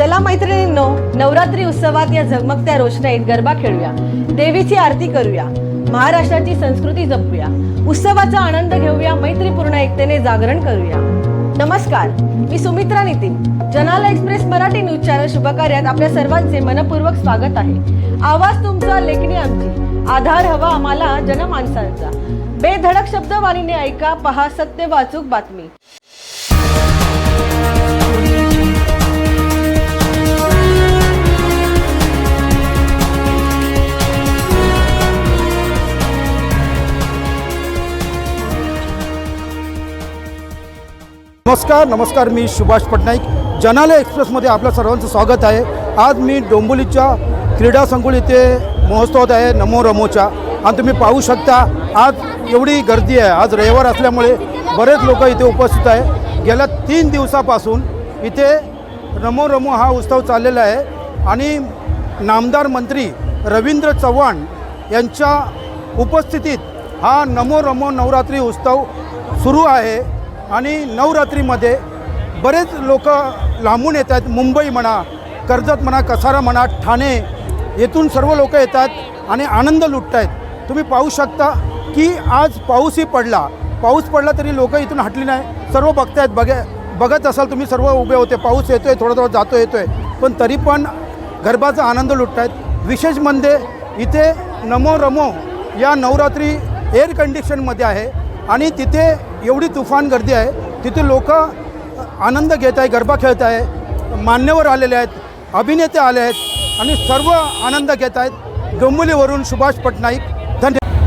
चला मैत्रिणींनो नवरात्री उत्सवात या झगमगत्या रोषणाईत गरबा खेळूया. देवीची आरती करूया. महाराष्ट्राची संस्कृती जपूया. उत्सवाचा आनंद घेऊया मैत्रीपूर्ण एकतेने जागरण करूया. नमस्कार मी सुमित्रा नितीन. जनाला एक्सप्रेस मराठी न्यूज चॅनल शुभकार्यात आपल्या सर्वांचे मनपूर्वक स्वागत आहे. आवाज तुमचा लेखणी आमची. आधार हवा आम्हाला जनमानसांचा. बेधडक शब्दवाणीने ऐका पहा सत्य वाचूक बातमी. नमस्कार नमस्कार मी सुभाष पटनाईक. जनाले एक्सप्रेसमध्ये आपल्या सर्वांचं स्वागत आहे. आज मी डोंबोलीच्या क्रीडा संकुल इथे महोत्सवात आहे नमो रमोच्या. आणि तुम्ही पाहू शकता आज एवढी गर्दी आहे. आज रविवार असल्यामुळे बरेच लोक इथे उपस्थित आहे. गेल्या तीन दिवसापासून इथे नमो रमो हा उत्सव चाललेला आहे. आणि नामदार मंत्री रवींद्र चव्हाण यांच्या उपस्थितीत हा नमो रमो नवरात्री उत्सव सुरू आहे. आणि नवरात्रीमध्ये बरेच लोक लांबून येत आहेत. मुंबई म्हणा कर्जत म्हणा कसारा म्हणा ठाणे येथून सर्व लोक येतात आणि आनंद लुटत आहेत. तुम्ही पाहू शकता की आज पाऊसही पडला. पाऊस पडला तरी लोक इथून हटली नाही. सर्व बघतायत. बघे बघत असाल तुम्ही सर्व उभे होते. पाऊस येतो आहे थोडा थोडा जातो येतो आहे पण तरी पण गरबाचा आनंद लुटत आहेत. विशेष म्हणजे इथे नमो रमो या नवरात्री एअर कंडिशनमध्ये आहे. आणि तिथे एवढी तुफान गर्दी आहे तिथे लोक आनंद घेत आहे गरबा खेळत आहे मान्यवर आलेले आहेत अभिनेते आले आहेत आणि सर्व आनंद घेत आहेत. डोंबिवलीवरून सुभाष पटनाईक धन्यवाद.